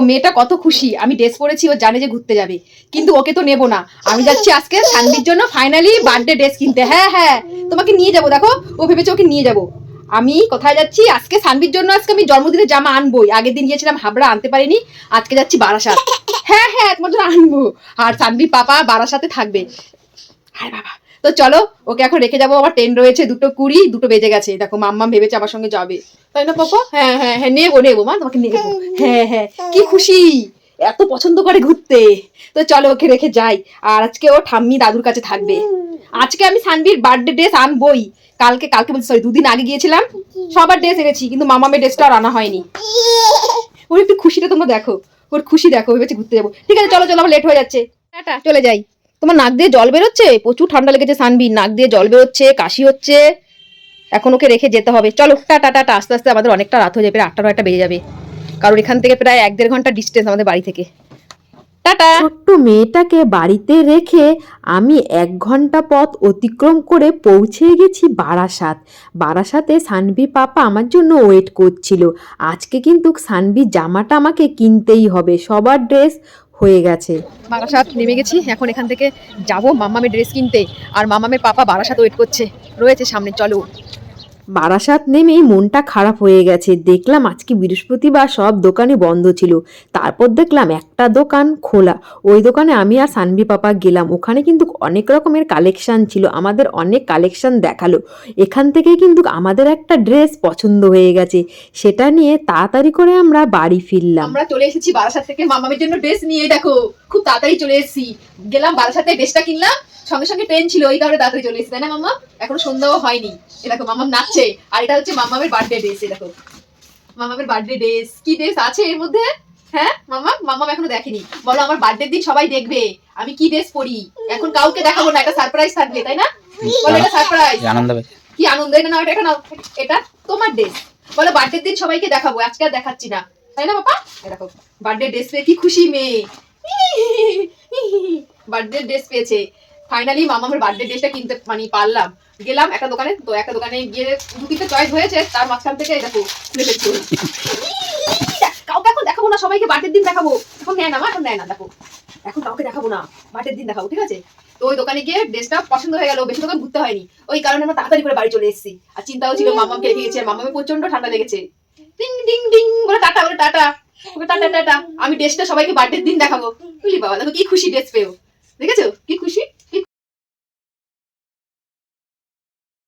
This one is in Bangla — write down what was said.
মেয়েটা কত খুশি। আমি ড্রেস পরেছি, ও জানে যে ঘুরতে যাবে। কিন্তু ওকে তো নেব না। আমি যাচ্ছি আজকে সানবির জন্য ফাইনালি বার্থডে ড্রেস কিনতে। হ্যাঁ হ্যাঁ তোমাকে নিয়ে যাব, দেখো। ও ভেবেছে ওকে নিয়ে যাব। আমি কোথায় যাচ্ছি? আজকে সানবির জন্য আজকে আমি জন্মদিনের জামা আনবোই। আগের দিন গিয়েছিলাম হাবড়া, আনতে পারিনি। আজকে যাচ্ছি বারাসাত। হ্যাঁ হ্যাঁ তোমার জন্য আনব। আর সানবির পাপা বারাসাতে থাকবে। হ্যাঁ বাবা। তো চলো, ওকে এখন রেখে যাব, আমার ট্রেন রয়েছে, দুটো কুড়ি, দুটো বেজে গেছে। দেখো মাম্মা ভেবেছে আমার সঙ্গে যাবে। তাই না, পাপা? হ্যাঁ হ্যাঁ হ্যাঁ নেব নেব, মা, তোমাকে নেব। হ্যাঁ হ্যাঁ কি খুশি! এত পছন্দ করে ঘুরতে। তো চলো, ওকে রেখে যাই। আর আজকে ও ঠাম্মি দাদুর কাছে থাকবে। আজকে আমি সানবির বার্থডে ড্রেস আনবই। কালকে কালকে বলছি সরি দুদিন আগে গিয়েছিলাম। সবার ড্রেস এনেছি, কিন্তু মামামের ড্রেসটা আর আনা হয়নি। ওর একটু খুশিটা তোমরা দেখো। ওর খুশি দেখো, ভেবেছে ঘুরতে যাব। ঠিক আছে, চলো চলো, আমার লেট হয়ে যাচ্ছে। টাটা, চলে যাই। তোমার নাক দিয়ে জল বেরোচ্ছে? প্রচুর ঠান্ডা লেগেছে সানবি নাক দিয়ে জল বেরোচ্ছে, কাশি হচ্ছে। এখন ওকে রেখে যেতে হবে। চলো, টাটা টাটা। আস্তে আস্তে আমাদের অনেকটা রাত হয়ে যাবে আটটা নয়টা বেজে যাবে। কারণ এখান থেকে প্রায় এক দেড় ঘণ্টা ডিস্টেন্স আমাদের বাড়ি থেকে। টাটা! ছোট্ট মেয়েটাকে বাড়িতে রেখে আমি এক ঘণ্টা পথ অতিক্রম করে পৌঁছে গেছি বারাসাত। বারাসাতে সানভি পাপা আমার জন্য ওয়েট করছিল। আজকে কিন্তু সানভি জামাটা আমাকে কিনতেই হবে। সবার ড্রেস হয়ে গেছে। বারাসাত নেমে গেছি, এখন এখান থেকে যাব মাম্মামের ড্রেস কিনতে। আর মামামের পাপা বারাসাত ওয়েট করছে। রয়েছে সামনে, চলো। বারাসাত নেমেই মনটা খারাপ হয়ে গেছে। দেখলাম আজকে বৃহস্পতিবার সব দোকানে বন্ধ ছিল। তারপর দেখলাম একটা দোকান খোলা। ওই দোকানে আমি আর সানভি পাপা গেলাম। ওখানে কিন্তু অনেক রকমের কালেকশন ছিল। আমাদের অনেক কালেকশন দেখাল। এখান থেকে কিন্তু আমাদের একটা ড্রেস পছন্দ হয়ে গেছে। সেটা নিয়ে তাড়াতাড়ি করে আমরা বাড়ি ফিরলাম। আমরা চলে এসেছি বারাসাত থেকে। মামামের জন্য ড্রেস নিয়ে, দেখো, খুব তাড়াতাড়ি চলে এসেছি। গেলাম বারাসাতে, ড্রেসটা কিনলাম। সঙ্গে সঙ্গে ট্রেন ছিল ওই কারণে তাড়াতাড়ি চলে এসেছি তাই না মাম্মা এখনও সন্ধ্যাও হয়নি এ দেখো মামাম নাচছে আর এটা হচ্ছে মামামের বার্থডে ড্রেস দেখো মামামের বার্থডে ড্রেস কি ড্রেস আছে এর মধ্যে হ্যাঁ মামা মামাম এখনও দেখেনি বলো আমার বার্থডে দিন সবাই দেখবে আমি কি ড্রেস পরি এখন কাউকে দেখাবো না এটা সারপ্রাইজ থাকবে তাই না বলো এটা সারপ্রাইজ আনন্দ কি আনন্দ এটা না এটা নাও এটা তোমার ড্রেস বলো বার্থডে দিন সবাইকে দেখাবো আজকে আর দেখাচ্ছি না তাই না বাবা দেখো বার্থডে ড্রেস পেয়ে কি খুশি মেয়ে বার্থডে ড্রেস পেয়েছে ফাইনালি মামামের বার্থডে ড্রেসটা কিনতে মানে পারলাম। গেলাম একটা দোকানে, তো একটা দোকানে গিয়ে দু তিনটে চয়েস হয়েছে, তার মাঝখান থেকে দেখো ওই। কাউকে এখন দেখাবো না, সবাইকে বার্থডে দিন দেখাবো। এখন নেয় না এখন নেয় না, দেখো। এখন কাউকে দেখাবো না বার্থডে দিন দেখাবো, ঠিক আছে? তো ওই দোকানে গিয়ে ড্রেসটা পছন্দ হয়ে গেল, বেশি দোকান ঘুরতে হয়নি। ওই কারণে আমরা তাড়াতাড়ি করে বাড়ি চলে এসেছি। আর চিন্তাও ছিল মামাকে রেখে মামাকে প্রচণ্ড ঠান্ডা লেগেছে। ডিং ডিং ডিং বলে টাটা বলে টাটা। টাটা টাটা আমি ড্রেসটা সবাইকে বার্থডে দিন দেখাবো। বুঝলি বাবা, দেখো কি খুশি ড্রেস পেও দেখেছ? কি